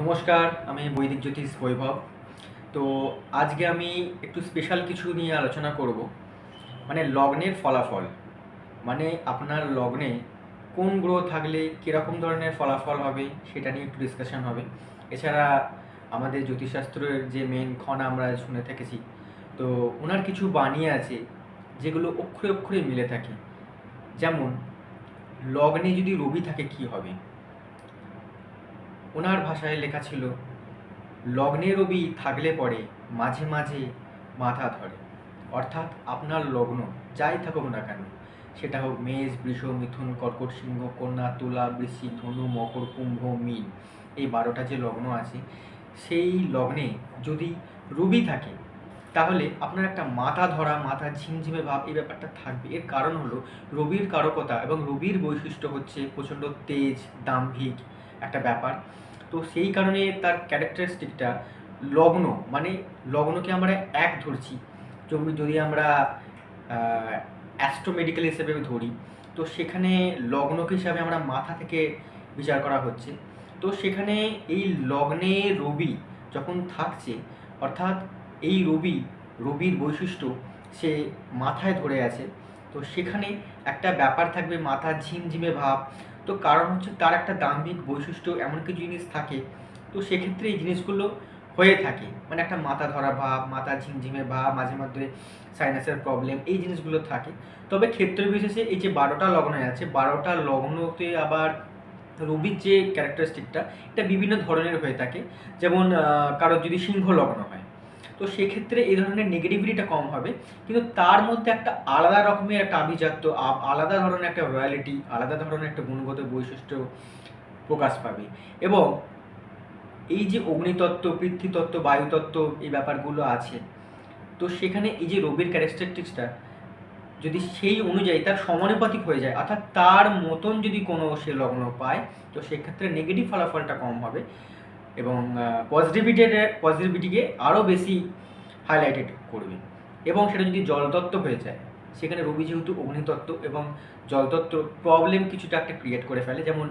নমস্কার, আমি বৈদিক জ্যোতিষ বৈভব। তো আজকে আমি একটু স্পেশাল কিছু নিয়ে আলোচনা করব। মানে লগ্নের ফলাফল। মানে আপনার লগ্নে কোন গ্রহ থাকলে কীরকম ধরনের ফলাফল হবে সেটা নিয়ে একটু ডিসকাশন হবে। এছাড়া আমাদের জ্যোতিষশাস্ত্রের যে মেন ক্ষণ আমরা শুনে থেকেছি, তো ওনার কিছু বাণী আছে যেগুলো অক্ষরে অক্ষরে মিলে থাকে। যেমন, লগ্নে যদি রবি থাকে কি হবে? ওনার ভাষায় লেখা ছিল, লগ্নে রবি থাকলে পরে মাঝে মাঝে মাথা ধরে। অর্থাৎ আপনার লগ্ন, যাই থাকুক না কেন, সেটা হোক মেষ, বৃষ, মিথুন, কর্কট সিংহ, কন্যা, তুলা বৃশ্চিক ধনু, মকর, কুম্ভ, মীন, এই বারোটা যে লগ্ন আছে, সেই লগ্নে যদি রবি থাকে, তাহলে আপনার একটা মাথা ধরা, মাথা ঝিমঝিমে ভাব, এই ব্যাপারটা থাকবে। এর কারণ হলো রবির কারকতা এবং রবির বৈশিষ্ট্য হচ্ছে প্রচণ্ড তেজ, দাম্ভিক একটা ব্যাপার। তো সেই কারণে তার ক্যারেক্টারিস্টিকটা লগ্ন মানে লগ্নকে আমরা এক ধরছি। যদি আমরা অ্যাস্ট্রোমেডিক্যাল হিসেবে ধরি, তো সেখানে লগ্নকে হিসাবে আমরা মাথা থেকে বিচার করা হচ্ছে। তো সেখানে এই লগ্নে রবি যখন থাকছে, অর্থাৎ এই রবি, রবির বৈশিষ্ট্য সে মাথায় ধরে আছে। তো সেখানে একটা ব্যাপার থাকবে, মাথা ঝিমঝিমে ভাব তো কারণ হচ্ছে তার একটা দাম্ভিক বৈশিষ্ট্য এমন কিছু জিনিস থাকে। তো সেক্ষেত্রে এই জিনিসগুলো হয়ে থাকে। মানে একটা মাথা ধরা ভাব, মাথা ঝিমঝিমে ভাব, মাঝে মধ্যে সাইনাসের প্রবলেম এই জিনিসগুলো থাকে। তবে ক্ষেত্র বিশেষে এই যে বারোটা লগ্নে আছে, বারোটা লগ্নতে আবার রবির যে ক্যারেক্টারিস্টিকটা এটা বিভিন্ন ধরনের হয়ে থাকে। যেমন কারোর যদি সিংহ লগ্ন হয় তো সেক্ষেত্রে এই ধরনের নেগেটিভিটিটা কম হবে। কিন্তু তার মধ্যে একটা আলাদা রকমের একটা আভিজাত্য আলাদা ধরনের একটা রয়্যালিটি আলাদা ধরনের একটা গুণগত বৈশিষ্ট্য প্রকাশ পাবে। এবং এই যে অগ্নিতত্ত্ব, পৃথ্বীতত্ত্ব, বায়ুতত্ত্ব এই ব্যাপারগুলো আছে, তো সেখানে এই যে রবির ক্যারেক্টারিস্টিক্সটা যদি সেই অনুযায়ী তার সমানুপাতিক হয়ে যায়, অর্থাৎ তার মতন যদি কোনো সে লগ্ন পায়, তো সেক্ষেত্রে নেগেটিভ ফলাফলটা কম হবে। এবং পজিটিভিটির পজিটিভিটিকে আরও বেশি হাইলাইটেড করবে। এবং সেটা যদি জলতত্ত্ব হয়ে যায়, সেখানে রবি যেহেতু অগ্নিতত্ত্ব এবং জলতত্ত্ব প্রবলেম কিছুটা একটা ক্রিয়েট করে ফেলে, যেমন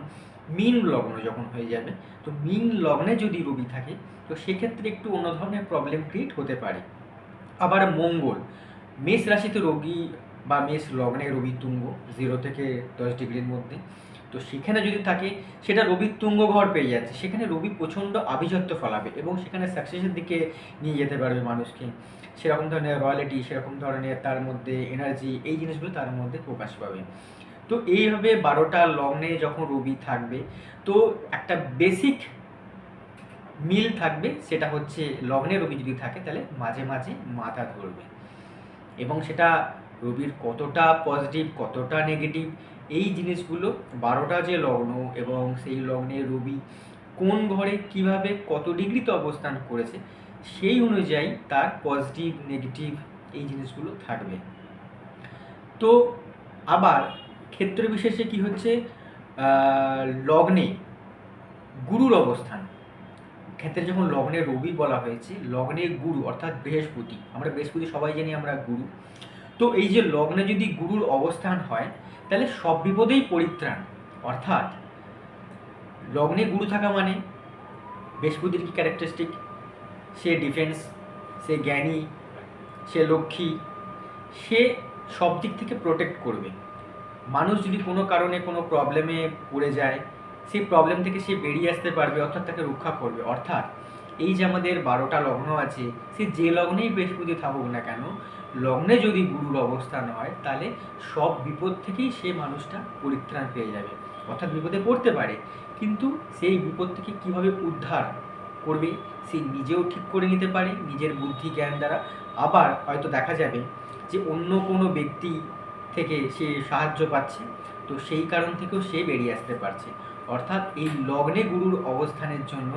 মিন লগ্ন যখন হয়ে যাবে, তো মিন লগ্নে যদি রবি থাকে, তো সেক্ষেত্রে একটু অন্য ধরনের প্রবলেম ক্রিয়েট হতে পারে। আবার মঙ্গল, মেষ রাশিতে রোগী বা মেষ লগ্নে রবি তুঙ্গ জিরো থেকে দশ ডিগ্রির মধ্যে। তো সেখানে যদি থাকে, সেটা রবির তুঙ্গ ঘর পেয়ে যাচ্ছে। সেখানে রবি প্রচণ্ড আভিজাত্য ফলাবে এবং সেখানে সাকসেসের দিকে নিয়ে যেতে পারবে মানুষকে। সেরকম ধরনের রয়্যালিটি সেরকম ধরনের তার মধ্যে এনার্জি এই জিনিসগুলো তার মধ্যে প্রকাশ পাবে। তো এইভাবে বারোটা লগ্নে যখন রবি থাকবে, তো একটা বেসিক মিল থাকবে, সেটা হচ্ছে লগ্নে রবি যদি থাকে, তাহলে মাঝে মাঝে মাথা ধরবে। এবং সেটা রবির কতটা পজিটিভ কতটা নেগেটিভ এই জিনিসগুলো বারোটা যে লগ্ন এবং সেই লগ্নে রবি কোন ঘরে কীভাবে কত ডিগ্রিতে অবস্থান করেছে, সেই অনুযায়ী তার পজিটিভ নেগেটিভ এই জিনিসগুলো থাকবে। তো আবার ক্ষেত্র বিশেষে কি হচ্ছে? লগ্নে গুরুর অবস্থান। ক্ষেত্রে যখন লগ্নে রবি বলা হয়েছে, লগ্নে গুরু অর্থাৎ বৃহস্পতি, আমরা বৃহস্পতি সবাই জানি আমরা গুরু। তো এই যে লগ্নে যদি গুরুর অবস্থান হয়, তাহলে সব বিপদেই পরিত্রাণ। অর্থাৎ, লগ্নে গুরু থাকা মানে বৃহস্পতির কি ক্যারেক্টারিস্টিক সে ডিফেন্স সে জ্ঞানী, সে লক্ষ্মী, সে সব দিক থেকে প্রোটেক্ট করবে। মানুষ যদি কোনো কারণে কোনো প্রবলেমে পড়ে যায়, সেই প্রবলেম থেকে সে বেরিয়ে আসতে পারবে, অর্থাৎ তাকে রক্ষা করবে। অর্থাৎ, এই যে আমাদের বারোটা লগ্ন আছে সে যে লগ্নেই বৃহস্পতি থাকুক না কেন লগ্নে যদি গুরুর অবস্থান হয়, তাহলে সব বিপদ থেকেই সে মানুষটা পরিত্রাণ পেয়ে যাবে। অর্থাৎ বিপদে পড়তে পারে, কিন্তু সেই বিপদ থেকে কীভাবে উদ্ধার করবে, সে নিজেও ঠিক করে নিতে পারে, নিজের বুদ্ধি জ্ঞান দ্বারা। আবার হয়তো দেখা যাবে যে অন্য কোনো ব্যক্তি থেকে সে সাহায্য পাচ্ছে, তো সেই কারণ থেকেও সে বেরিয়ে আসতে পারছে। অর্থাৎ এই লগ্নে গুরুর অবস্থানের জন্য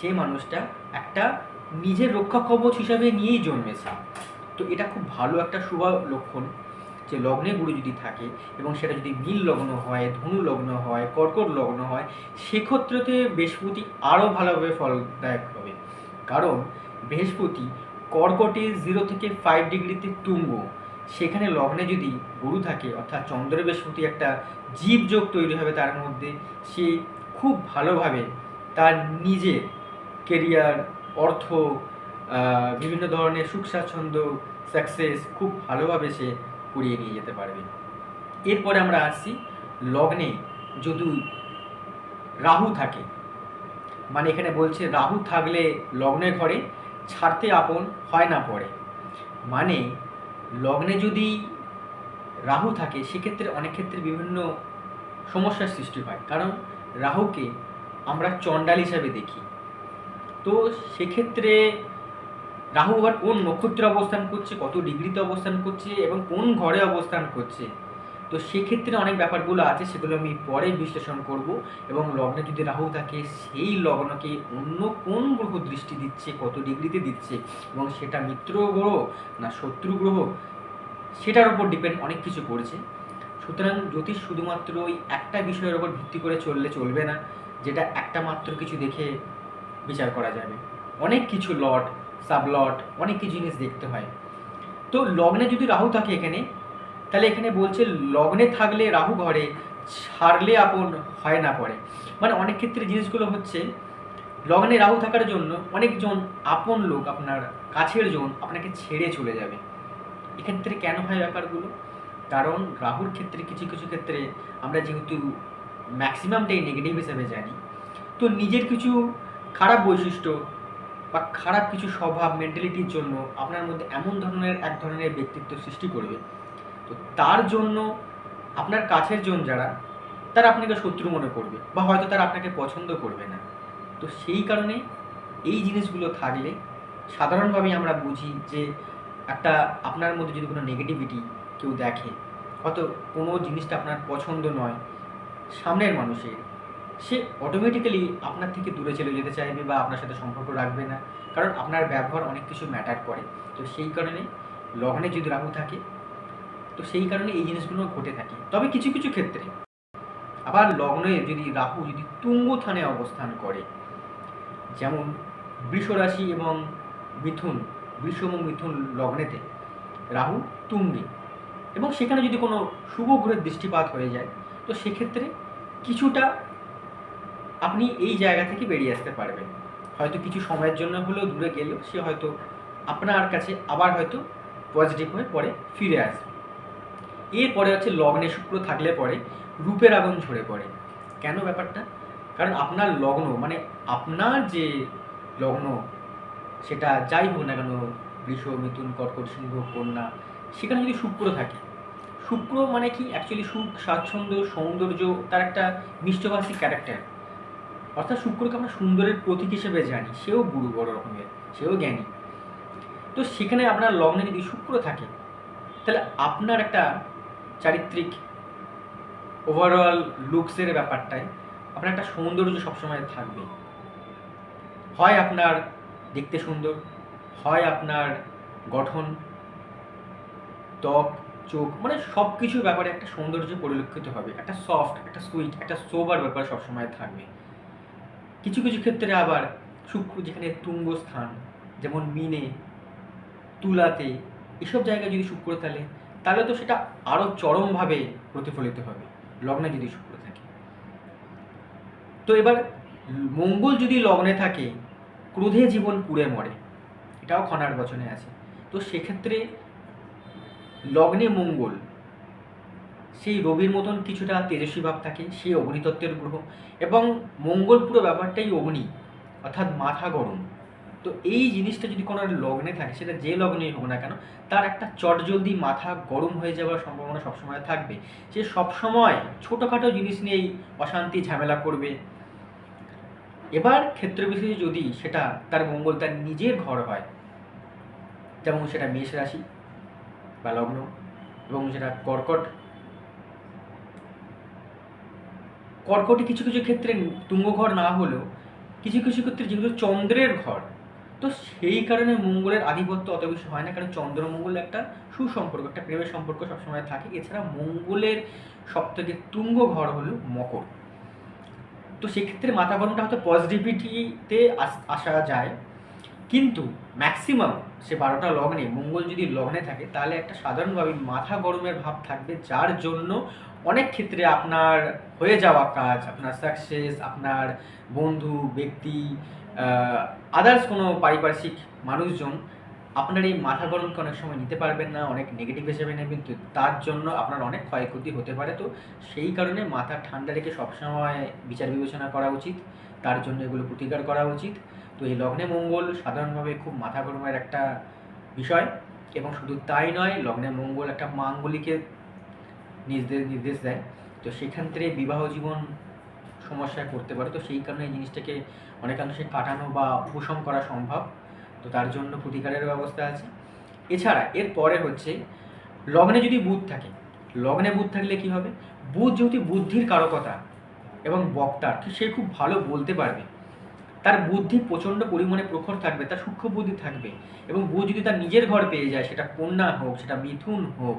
সে মানুষটা একটা নিজের রক্ষা কবচ হিসাবে নিয়েই জন্মেছে। তো এটা খুব ভালো একটা শুভ লক্ষণ যে লগ্নে গুরু যদি থাকে এবং সেটা যদি নীল লগ্ন হয়, ধনু লগ্ন হয়, কর্কট লগ্ন হয়, সেক্ষেত্রেতে বৃহস্পতি আরও ভালোভাবে ফলদায়ক হবে। কারণ বৃহস্পতি কর্কটে জিরো থেকে ফাইভ ডিগ্রিতে তুঙ্গ। সেখানে লগ্নে যদি গুরু থাকে, অর্থাৎ চন্দ্র বৃহস্পতি একটা জীবযোগ তৈরি হবে তার মধ্যে, সে খুব ভালোভাবে তার নিজের কেরিয়ার অর্থ বিভিন্ন ধরনের সুখ স্বাচ্ছন্দ্য সাকসেস খুব ভালোভাবে সে কুড়িয়ে নিয়ে যেতে পারবে। এরপরে আমরা আসছি লগ্নে যদি রাহু থাকে মানে এখানে বলছে রাহু থাকলে লগ্নের ঘরে ছাড়তে আপন হয় না পড়ে। মানে লগ্নে যদি রাহু থাকে, সেক্ষেত্রে অনেক ক্ষেত্রে বিভিন্ন সমস্যার সৃষ্টি হয়। কারণ রাহুকে আমরা চণ্ডাল হিসাবে দেখি। তো সেক্ষেত্রে রাহু আবার কোন নক্ষত্রে অবস্থান করছে, কত ডিগ্রিতে অবস্থান করছে এবং কোন ঘরে অবস্থান করছে? তো সেক্ষেত্রে অনেক ব্যাপারগুলো আছে, সেগুলো আমি পরে বিশ্লেষণ করব এবং লগ্নে যদি রাহু থাকে, সেই লগ্নকে অন্য কোন গ্রহ দৃষ্টি দিচ্ছে, কত ডিগ্রিতে দিচ্ছে এবং সেটা মিত্র গ্রহ না শত্রু গ্রহ, সেটার উপর ডিপেন্ড অনেক কিছু করছে। সুতরাং জ্যোতিষ শুধুমাত্র ওই একটা বিষয়ের উপর ভিত্তি করে চললে চলবে না, যেটা একটা মাত্র কিছু দেখে বিচার করা যাবে। অনেক কিছু লট সাবলট অনেক কিছু জিনিস দেখতে হয়। তো লগ্নে যদি রাহু থাকে এখানে, তাহলে এখানে বলছে লগ্নে থাকলে রাহু ঘরে, ছাড়লে আপন হয় না পড়ে মানে অনেক ক্ষেত্রে জিনিসগুলো হচ্ছে, লগ্নে রাহু থাকার জন্য অনেকজন আপন লোক, আপনার কাছের জন আপনাকে ছেড়ে চলে যাবে। এক্ষেত্রে কেন হয় ব্যাপারগুলো? কারণ রাহুর ক্ষেত্রে কিছু কিছু ক্ষেত্রে আমরা যেহেতু ম্যাক্সিমামটাই নেগেটিভ হিসেবে জানি। তো নিজের কিছু খারাপ বৈশিষ্ট্য বা খারাপ কিছু স্বভাব মেন্টালিটির জন্য আপনার মধ্যে এমন ধরনের, এক ধরনের ব্যক্তিত্ব সৃষ্টি করবে। তো তার জন্য আপনার কাছের জন যারা, তারা আপনাকে শত্রু মনে করবে বা হয়তো তারা আপনাকে পছন্দ করবে না। তো সেই কারণে এই জিনিসগুলো থাকলে সাধারণভাবেই আমরা বুঝি যে একটা আপনার মধ্যে যদি কোনো নেগেটিভিটি কেউ দেখে, হয়তো কোনো জিনিসটা আপনার পছন্দ নয়, সামনের মানুষের সে অটোমেটিক্যালি আপনার থেকে দূরে চলে যেতে চাইবে বা আপনার সাথে সম্পর্ক রাখবে না। কারণ আপনার ব্যবহার অনেক কিছু ম্যাটার করে। তো সেই কারণে লগ্নে যদি রাহু থাকে, তো সেই কারণে এই জিনিসগুলো ঘটে থাকে। তবে কিছু কিছু ক্ষেত্রে আবার লগ্নে যদি রাহু যদি তুঙ্গ থানে অবস্থান করে, যেমন বৃষ রাশি এবং মিথুন, বৃষ এবং মিথুন লগ্নেতে রাহু তুঙ্গে এবং সেখানে যদি কোনো শুভ গ্রহের দৃষ্টিপাত হয়ে যায়, তো সেক্ষেত্রে কিছুটা আপনি এই জায়গা থেকে বেরিয়ে আসতে পারবেন। হয়তো কিছু সময়ের জন্য হলেও দূরে গেলেও সে হয়তো আপনার কাছে আবার হয়তো পজিটিভ হয়ে পরে ফিরে আসবে। এরপরে হচ্ছে লগ্নে শুক্র থাকলে পরে রূপের আগুন ঝরে পড়ে। কেন ব্যাপারটা? কারণ আপনার লগ্ন মানে আপনার যে লগ্ন, সেটা যাই হোক না কেন, বৃষ, মিথুন, কর্কট, সিংহ, কন্যা, সেখানে যদি শুক্র থাকে, শুক্র মানে কি? অ্যাকচুয়ালি সুখ, স্বাচ্ছন্দ্য, সৌন্দর্য, তার একটা মিষ্টভাষী ক্যারেক্টার অর্থাৎ শুক্রকে আমরা সুন্দরের প্রতীক হিসেবে জানি। সেও গুরু, বড় রকমের। সেও জ্ঞানী। তো সেখানে আপনার লগ্নে যদি শুক্র থাকে, তাহলে আপনার একটা চারিত্রিক ওভারঅল লুকসের ব্যাপারটায় আপনার একটা সৌন্দর্য সবসময় থাকবে। হয় আপনার দেখতে সুন্দর, হয় আপনার গঠন, ত্বক, চোখ মানে সব কিছুর ব্যাপারে একটা সৌন্দর্য পরিলক্ষিত হবে। একটা সফট একটা সুইট একটা সোবার ব্যাপার সবসময় থাকবে। কিছু কিছু ক্ষেত্রে আবার শুক্র যেখানে তুঙ্গ স্থান, যেমন মিনে, তুলাতে, এসব জায়গায় যদি শুক্র তাহলে তাহলে তো সেটা আরও চরমভাবে প্রতিফলিত হবে, লগ্নে যদি শুক্র থাকে। তো এবার মঙ্গল যদি লগ্নে থাকে, ক্রোধে জীবন পুড়ে মরে, এটাও খনার বচনে আছে। তো সেক্ষেত্রে লগ্নে মঙ্গল সেই রবির মতন কিছুটা তেজস্বী ভাব থাকে, সেই অগ্নিতত্ত্বের গ্রহ এবং মঙ্গল পুরো ব্যাপারটাই অগ্নি, অর্থাৎ মাথা গরম। তো এই জিনিসটা যদি কোনো লগ্নে থাকে, সেটা যে লগ্নেই হোক না কেন, তার একটা চটজলদি মাথা গরম হয়ে যাওয়ার সম্ভাবনা সবসময় থাকবে। সে সবসময় ছোটোখাটো জিনিস নিয়েই অশান্তি, ঝামেলা করবে। এবার ক্ষেত্র বিশেষে যদি সেটা তার মঙ্গল তার নিজের ঘর হয়, যেমন সেটা মেষ রাশি বা লগ্ন এবং সেটা কর্কট কর্কটে কিছু কিছু ক্ষেত্রে তুঙ্গ ঘর না হলেও কিছু কিছু ক্ষেত্রে যেগুলো চন্দ্রের ঘর, তো সেই কারণে মঙ্গলের আধিপত্য অত বেশি হয় না, কারণ চন্দ্রমঙ্গল একটা সুসম্পর্ক, একটা প্রেমের সম্পর্ক সবসময় থাকে। এছাড়া মঙ্গলের সবথেকে তুঙ্গ ঘর হলো মকর। তো সেক্ষেত্রে মাথা গরমটা হয়তো পজিটিভিটিতে আসা যায়, কিন্তু ম্যাক্সিমাম সে বারোটা লগ্নে, মঙ্গল যদি লগ্নে থাকে, তাহলে একটা সাধারণভাবে মাথা গরমের ভাব থাকবে, যার জন্য অনেক ক্ষেত্রে আপনার হয়ে যাওয়া কাজ, আপনার সাকসেস আপনার বন্ধু, ব্যক্তি আদার্স কোনো পারিপার্শ্বিক মানুষজন আপনার এই মাথা গরমকে অনেক সময় নিতে পারবেন না, অনেক নেগেটিভ হিসেবে নেবেন। তো তার জন্য আপনার অনেক ক্ষয়ক্ষতি হতে পারে। তো সেই কারণে মাথা ঠান্ডা রেখে সবসময় বিচার বিবেচনা করা উচিত। তার জন্য এগুলো প্রতিকার করা উচিত। তো এই লগ্নে মঙ্গল সাধারণভাবে খুব মাথা গরমের একটা বিষয়। এবং শুধু তাই নয়, লগ্নে মঙ্গল একটা মাঙ্গলিকের নির্দেশ নির্দেশ দেয়। তো সেখান থেকে বিবাহ জীবন সমস্যায় পড়তে পারে। তো সেই কারণে এই জিনিসটাকে অনেকাংশে কাটানো বা উপশম করা সম্ভব। তো তার জন্য প্রতিকারের ব্যবস্থা আছে। এছাড়া এর পরে হচ্ছে, লগ্নে যদি বুধ থাকে, লগ্নে বুধ থাকলে কি হবে? বুধ যেহেতু বুদ্ধির কারকতা এবং বক্তার সে খুব ভালো বলতে পারবে। তার বুদ্ধি প্রচণ্ড পরিমাণে প্রখর থাকবে, তার সূক্ষ্ম বুদ্ধি থাকবে এবং বুধ যদি তার নিজের ঘর পেয়ে যায়, সেটা কন্যা হোক, সেটা মিথুন হোক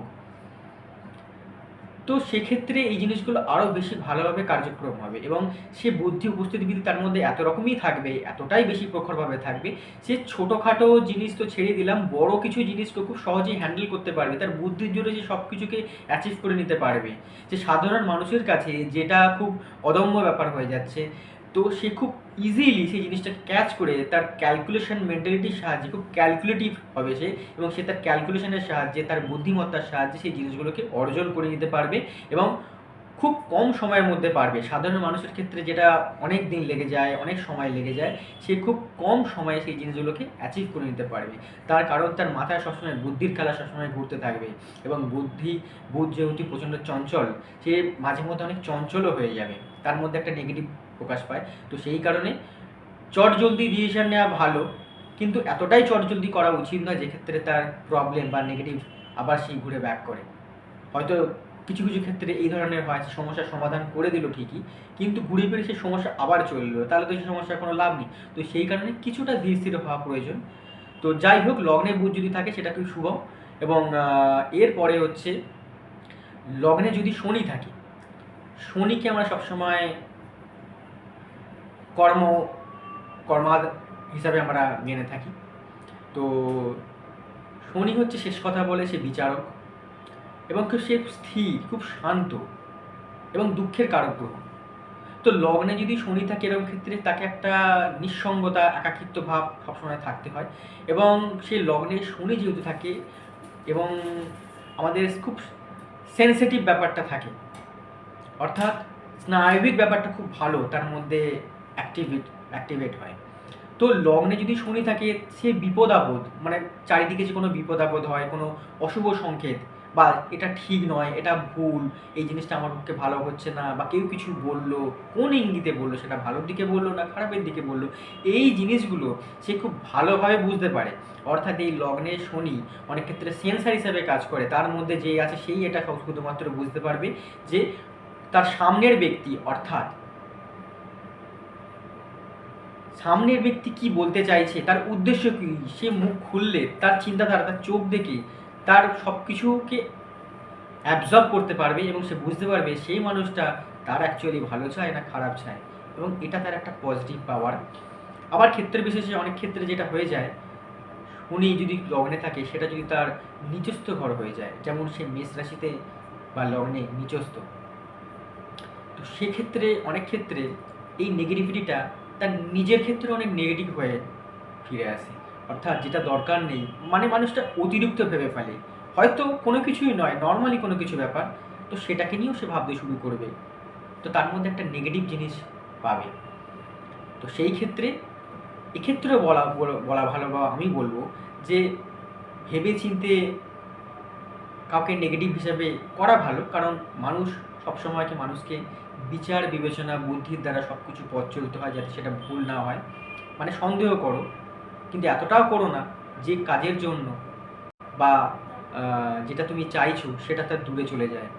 তো সেক্ষেত্রে এই জিনিসগুলো আরও বেশি ভালোভাবে কার্যক্রম হবে এবং সে বুদ্ধি উপস্থিতি যদি তার মধ্যে এত রকমই থাকবে, এতটাই বেশি প্রখরভাবে থাকবে, সে ছোটোখাটো জিনিস তো ছেড়ে দিলাম, বড় কিছু জিনিসকে খুব সহজেই হ্যান্ডেল করতে পারবে, তার বুদ্ধির জোরে যে সব কিছুকে অ্যাচিভ করে নিতে পারবে। যে সাধারণ মানুষের কাছে যেটা খুব অদম্য ব্যাপার হয়ে যাচ্ছে, তো সে খুব ইজিলি সেই জিনিসটাকে ক্যাচ করে তার ক্যালকুলেশন মেন্টালিটির সাহায্যে, খুব ক্যালকুলেটিভ হবে সে এবং সে তার ক্যালকুলেশনের সাহায্যে, তার বুদ্ধিমত্তার সাহায্যে সেই জিনিসগুলোকে অর্জন করে নিতে পারবে এবং খুব কম সময়ের মধ্যে পারবে। সাধারণ মানুষের ক্ষেত্রে যেটা অনেক দিন লেগে যায়, অনেক সময় লেগে যায়, সে খুব কম সময়ে সেই জিনিসগুলোকে অ্যাচিভ করে নিতে পারবে। তার কারণ তার মাথায় সবসময় বুদ্ধির খেলা সবসময় ঘুরতে থাকবে এবং বুদ্ধি বুধ যেহেতু প্রচণ্ড চঞ্চল, সে মাঝে মধ্যে অনেক চঞ্চলও হয়ে যাবে। তার মধ্যে একটা নেগেটিভ প্রকাশ পায়। তো সেই কারণে চট জলদি ডিসিশন নেওয়া ভালো, কিন্তু এতটাই চট জলদি করা উচিত নয় যেক্ষেত্রে তার প্রবলেম বা নেগেটিভ আবার সেই ঘুরে ব্যাক করে। হয়তো কিছু কিছু ক্ষেত্রে এই ধরনের হয় সমস্যার সমাধান করে দিল ঠিকই, কিন্তু ঘুরে ফিরে সেই সমস্যা আবার চলে তাহলে তো সেই সমস্যার কোনো লাভ নেই। তো সেই কারণে কিছুটা ধীর স্থির হওয়া প্রয়োজন। তো যাই হোক, লগ্নে বুধ যদি থাকে সেটা খুব শুভ। এবং এরপরে হচ্ছে, লগ্নে যদি শনি থাকে, শনিকে আমরা সবসময় কর্ম, কর্মাদ হিসাবে আমরা মেনে থাকি। তো শনি হচ্ছে শেষ কথা বলে সে বিচারক এবং সে স্থির, খুব শান্ত এবং দুঃখের কারক গ্রহ। তো লগ্নে যদি শনি থাকে এরকম ক্ষেত্রে তাকে একটা নিঃসঙ্গতা, একাকিত্ব ভাব সবসময় থাকতে হয় এবং সেই লগ্নে শনি যেহেতু থাকে এবং আমাদের খুব সেন্সিটিভ ব্যাপারটা থাকে, অর্থাৎ স্নায়বিক ব্যাপারটা খুব ভালো, তার মধ্যে অ্যাক্টিভেট অ্যাক্টিভেট হয়। তো লগ্নে যদি শনি থাকে, সে বিপদ আপদ মানে চারিদিকে যে কোনো বিপদ আপদ হয়, কোনো অশুভ সংকেত, বা এটা ঠিক নয়, এটা ভুল, এই জিনিসটা আমার পক্ষে ভালো হচ্ছে না, বা কেউ কিছু বলল, কোন ইঙ্গিতে বলল, সেটা ভালোর দিকে বলল না খারাপের দিকে বলল, এই জিনিসগুলো সে খুব ভালোভাবে বুঝতে পারে। অর্থাৎ এই লগ্নে শনি অনেক ক্ষেত্রে সেন্সার হিসাবে কাজ করে, তার মধ্যে যে আছে সেই এটা শুধুমাত্র বুঝতে পারবে যে তার সামনের ব্যক্তি, অর্থাৎ সামনের ব্যক্তি কি বলতে চাইছে, তার উদ্দেশ্য কী? সে মুখ খুললে, তার চিন্তাধারা, তার চোখ দেখে তার সব কিছুকে অ্যাবজর্ব করতে পারবে এবং সে বুঝতে পারবে সেই মানুষটা তার অ্যাকচুয়ালি ভালো চায় না খারাপ চায় এবং এটা তার একটা পজিটিভ পাওয়ার আবার ক্ষেত্রে বিশেষে অনেক ক্ষেত্রে যেটা হয়ে যায় উনি যদি লগ্নে থাকে, সেটা যদি তার নিচস্থ ঘর হয়ে যায়, যেমন সে মেষ রাশিতে বা লগ্নে নিচস্থ তো সেক্ষেত্রে, অনেক ক্ষেত্রে এই নেগেটিভিটিটা তার নিজের ক্ষেত্রে অনেক নেগেটিভ হয়ে ফিরে আসে। অর্থাৎ যেটা দরকার নেই মানে মানুষটা অতিরিক্ত ভেবে ফেলে। হয়তো কোনো কিছুই নয় নর্মালি কোনো কিছু ব্যাপার, তো সেটাকে নিয়েও সে ভাবতে শুরু করবে। তো তার মধ্যে একটা নেগেটিভ জিনিস পাবে। তো সেই ক্ষেত্রে এক্ষেত্রে বলা বলা ভালো বা আমি বলব যে ভেবে চিনতে কাউকে নেগেটিভ হিসাবে করা ভালো, কারণ মানুষ সবসময়কে মানুষকে বিচার, বিবেচনা বুদ্ধির দ্বারা সব কিছু পথ চলতে হয় যাতে সেটা ভুল না হয়। মানে সন্দেহ করো, কিন্তু এতটাও করো না যে কাজের জন্য বা যেটা তুমি চাইছো সেটা তার দূরে চলে যায়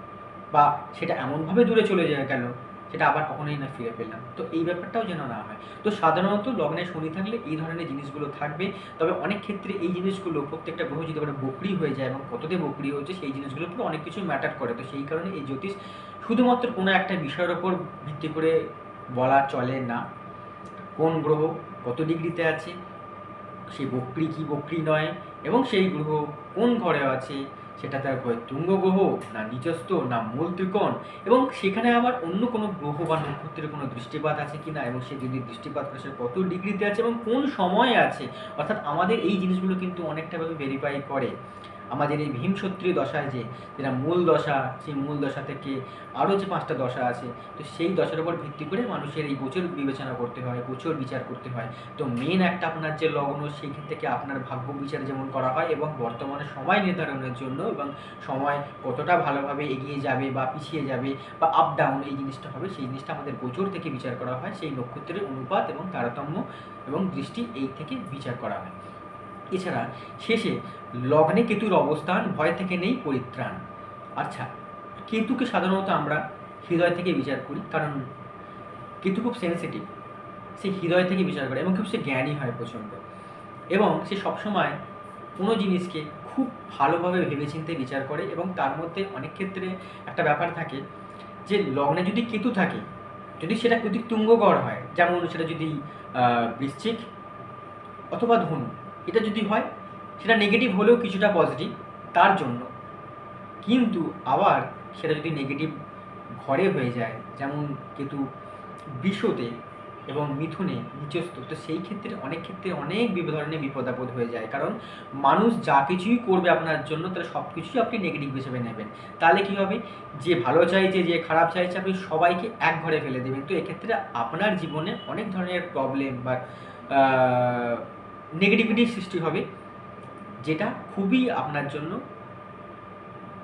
বা সেটা এমনভাবে দূরে চলে যায় কেন? সেটা আবার কখনোই না ফিরে পেলাম। তো এই ব্যাপারটাও যেন না হয়। তো সাধারণত লগ্নে শনি থাকলে এই ধরনের জিনিসগুলো থাকবে। তবে অনেক ক্ষেত্রে এই জিনিসগুলো প্রত্যেকটা গ্রহ যদি আবার বকরি হয়ে যায় এবং কততে বকরি হচ্ছে, সেই জিনিসগুলোর উপর অনেক কিছু ম্যাটার করে। তো সেই কারণে এই জ্যোতিষ শুধুমাত্র কোনো একটা বিষয়ের ওপর ভিত্তি করে বলা চলে না। কোন গ্রহ কত ডিগ্রিতে আছে, সে বকরি কি বকরি নয়, এবং সেই গ্রহ কোন ঘরে আছে, সেটা তার হয় তুঙ্গ গ্রহ না নিচস্থ না মূল ত্রিকোণ, এবং সেখানে আবার অন্য কোনো গ্রহ বা নক্ষত্রের কোনো দৃষ্টিপাত আছে কি না এবং সে যদি দৃষ্টিপাত করে সে কত ডিগ্রিতে আছে, এবং কোন সময়ে আছে, অর্থাৎ আমাদের এই জিনিসগুলো কিন্তু অনেকটাভাবে ভেরিফাই করে। আমাদের এই ভীম ক্ষত্রিয় দশায় যে যেটা মূল দশা, সেই মূল দশা থেকে আরও যে পাঁচটা দশা আছে, তো সেই দশার উপর ভিত্তি করে মানুষের এই গোচর বিবেচনা করতে হয়, গোচর বিচার করতে হয়। তো মেন একটা আপনার যে লগ্ন, সেই থেকে আপনার ভাগ্য বিচার যেমন করা হয় এবং বর্তমানে সময় নির্ধারণের জন্য এবং সময় কতটা ভালোভাবে এগিয়ে যাবে বা পিছিয়ে যাবে বা আপ ডাউন এই জিনিসটা হবে, সেই জিনিসটা আমাদের গোচর থেকে বিচার করা হয়, সেই নক্ষত্রের অনুপাত এবং তারতম্য এবং দৃষ্টি এই থেকে বিচার করা হয়। এছাড়া শেষে লগ্নে কেতুর অবস্থান, ভয় থেকে নেই পরিত্রাণ। আচ্ছা কেতুকে সাধারণত আমরা হৃদয় থেকে বিচার করি, কারণ কেতু খুব সেন্সিটিভ সে হৃদয় থেকে বিচার করে এবং খুব সে জ্ঞানী হয় প্রচণ্ড। এবং সে সবসময় কোনো জিনিসকে খুব ভালোভাবে ভেবেচিন্তে বিচার করে এবং তার মধ্যে অনেক ক্ষেত্রে একটা ব্যাপার থাকে যে, লগ্নে যদি কেতু থাকে, যদি সেটা কেতু তুঙ্গগড় হয়, যেমন সেটা যদি বৃশ্চিক অথবা ধনু, এটা যদি হয় সেটা নেগেটিভ হলেও কিছুটা পজিটিভ তার জন্য। কিন্তু আবার সেটা যদি নেগেটিভ ঘরে হয়ে যায়, যেমন কেতু বিশ্বতে এবং মিথুনে নিচস্থ তো সেই ক্ষেত্রে অনেক ক্ষেত্রে অনেক ধরনের বিপদ আপদ হয়ে যায়। কারণ মানুষ যা কিছুই করবে আপনার জন্য, তাহলে সব কিছুই আপনি নেগেটিভ হিসেবে নেবেন। তাহলে কি হবে? যে ভালো চাইছে, যে খারাপ চাইছে, আপনি সবাইকে এক ঘরে ফেলে দেবেন। তো এক্ষেত্রে আপনার জীবনে অনেক ধরনের প্রবলেম বা নেগেটিভিটির সৃষ্টি হবে। যেটা খুবই আপনার জন্য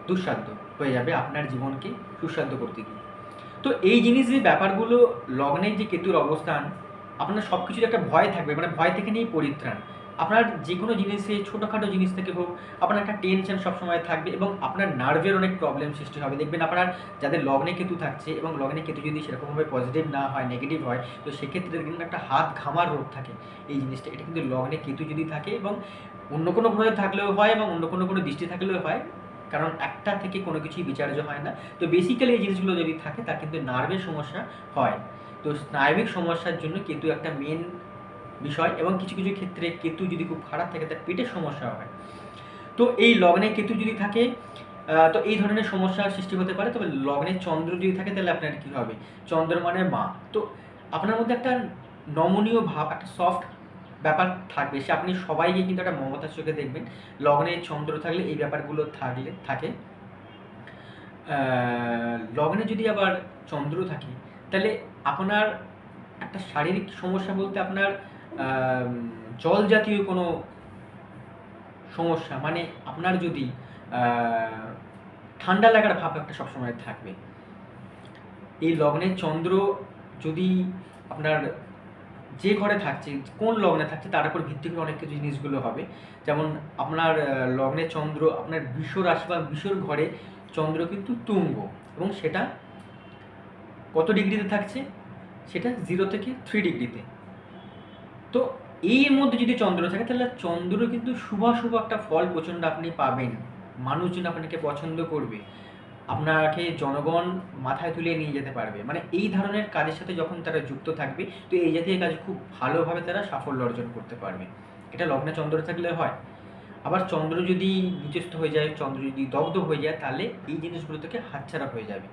দুঃসাধ্য হয়ে যাবে আপনার জীবনকে সুস্বাদ্য করতে গিয়ে। তো এই জিনিস যে ব্যাপারগুলো লগ্নের যে কেতুর অবস্থান, আপনার সব কিছুর একটা ভয় থাকবে মানে ভয় থেকে নিয়েই পরিত্রাণ। আপনার যে কোনো জিনিসে, ছোটোখাটো জিনিস থেকে হোক, আপনার একটা টেনশন সবসময় থাকবে এবং আপনার নার্ভের অনেক প্রবলেম সৃষ্টি হবে। দেখবেন আপনার যাদের লগ্নে কেতু থাকছে এবং লগ্নে কেতু যদি সেরকমভাবে পজিটিভ না হয় নেগেটিভ হয়, তো সেক্ষেত্রে দেখবেন একটা হাত ঘামার রোগ থাকে। এই জিনিসটা, এটা কিন্তু লগ্নে কেতু যদি থাকে এবং অন্য কোনো গ্রহে থাকলেও হয় এবং অন্য কোনো কোনো দৃষ্টি থাকলেও হয়, কারণ একটা থেকে কোনো কিছুই বিচার্য হয় না। তো বেসিক্যালি এই জিনিসগুলো যদি থাকে, তার কিন্তু নার্ভের সমস্যা হয়। তো স্নায়বিক সমস্যার জন্য কেতু একটা মেন বিষয় এবং কিছু কিছু ক্ষেত্রে কেতু যদি খুব খারাপ থাকে, তার পেটের সমস্যা হয়। তো এই লগ্নে কেতু যদি থাকে তো এই ধরনের সমস্যার সৃষ্টি হতে পারে। তবে লগ্নে চন্দ্র যদি থাকে, তাহলে আপনার কী হবে? চন্দ্র মানে মা। তো আপনার মধ্যে একটা নমনীয় ভাব, একটা সফট ব্যাপার থাকবে। সে আপনি সবাইকে কিন্তু একটা মমতার চোখে দেখবেন। লগ্নে চন্দ্র থাকলে এই ব্যাপারগুলো থাকলে, থাকে। লগ্নে যদি আবার চন্দ্র থাকে, তাহলে আপনার একটা শারীরিক সমস্যা বলতে আপনার জল জাতীয় কোনো সমস্যা মানে আপনার যদি ঠান্ডা লাগার ভাব একটা সবসময় থাকবে। এই লগ্নে চন্দ্র যদি আপনার যে ঘরে থাকছে, কোন লগ্নে থাকছে, তার উপর ভিত্তি করে অনেক কিছু জিনিসগুলো হবে। যেমন আপনার লগ্নে চন্দ্র, আপনার বিশ্ব রাশি বা বিশ্বর ঘরে চন্দ্র কিন্তু তুঙ্গ এবং সেটা কত ডিগ্রিতে থাকছে? সেটা জিরো থেকে থ্রি ডিগ্রিতে। তো এর মধ্যে যদি চন্দ্র থাকে, তাহলে চন্দ্র কিন্তু শুভাশুভ একটা ফল প্রচণ্ড আপনি পাবেন। মানুষজন আপনাকে পছন্দ করবে। আপনাকে জনগণ মাথায় তুলে নিয়ে যেতে পারবে। মানে এই ধরনের কাজের সাথে যখন তারা যুক্ত থাকবে, তো এই জাতীয় কাজ খুব ভালোভাবে তারা সাফল্য অর্জন করতে পারবে। এটা লগ্নে চন্দ্র থাকলে হয়। আবার চন্দ্র যদি নিচস্থ হয়ে যায়, চন্দ্র যদি দগ্ধ হয়ে যায়, তাহলে এই জিনিসগুলো থেকে হাতছাড়া হয়ে যাবে।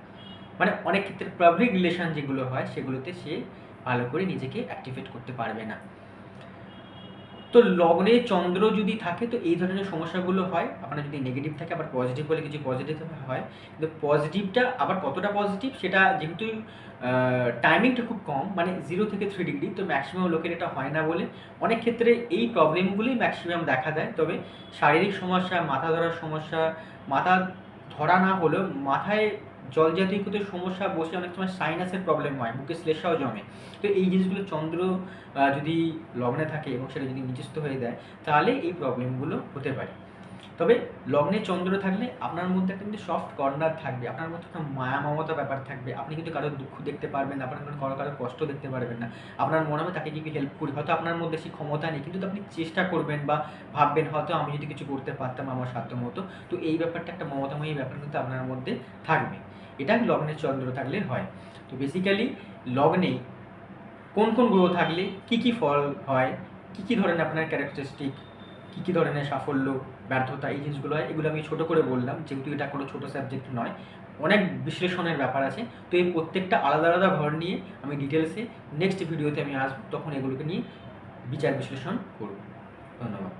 মানে অনেক ক্ষেত্রে পাবলিক রিলেশন যেগুলো হয়, সেগুলোতে সে ভালো করে নিজেকে অ্যাক্টিভেট করতে পারবে না। তো লগ্নে চন্দ্র যদি থাকে, তো এই ধরনের সমস্যাগুলো হয়। আপনার যদি নেগেটিভ থাকে, আবার পজিটিভ বলে কিছু পজিটিভ হয়। কিন্তু পজিটিভটা আবার কতটা পজিটিভ সেটা যেহেতু টাইমিংটা খুব কম মানে জিরো থেকে থ্রি ডিগ্রি তো ম্যাক্সিমাম লোকের এটা হয় না বলে অনেক ক্ষেত্রে এই প্রবলেমগুলোই ম্যাক্সিমাম দেখা দেয়। তবে শারীরিক সমস্যা, মাথা ধরার সমস্যা, মাথা ধরা না হলেও মাথায় জল জাতীয় সমস্যা বসে অনেক সময় সাইনাসের প্রবলেম হয় মুখে শ্লেষাও জমে। তো এই জিনিসগুলো চন্দ্র যদি লগ্নে থাকে এবং সেটা যদি নিচস্থ হয়ে দেয় তাহলে এই প্রবলেমগুলো হতে পারে। তবে লগ্নে চন্দ্র থাকলে আপনার মধ্যে একটা কিন্তু সফট কর্নার থাকবে, আপনার মধ্যে একটা মায়া মমতা ব্যাপার থাকবে। আপনি কিন্তু কারোর দুঃখ দেখতে পারবেন না, আপনার কারও কারও কষ্ট দেখতে পারবেন না। আপনার মনে হবে তাকে কি হেল্প করি, হয়তো আপনার মধ্যে সেই ক্ষমতা নেই, কিন্তু আপনি চেষ্টা করবেন বা ভাববেন, হয়তো আমি যদি কিছু করতে পারতাম আমার সাধ্য মতো তো এই ব্যাপারটা একটা মমতাময়ী ব্যাপার কিন্তু আপনার মধ্যে থাকবে। এটা লগ্নে চন্দ্র থাকলে হয়। তো বেসিক্যালি লগ্নে কোন কোন গ্রহ থাকলে কি কি ফল হয়, কি কি ধরনের আপনার ক্যারেক্টারিস্টিক কী কী ধরনের সাফল্য, ব্যর্থতা এই জিনিসগুলো হয়, এগুলো আমি ছোটো করে বললাম, যেহেতু এটা কোনো ছোটো সাবজেক্ট নয়। অনেক বিশ্লেষণের ব্যাপার আছে। তো এই প্রত্যেকটা আলাদা আলাদা ঘর নিয়ে আমি ডিটেলসে নেক্সট ভিডিওতে আমি আসব, তখন এগুলোকে নিয়ে বিচার বিশ্লেষণ করব। ধন্যবাদ।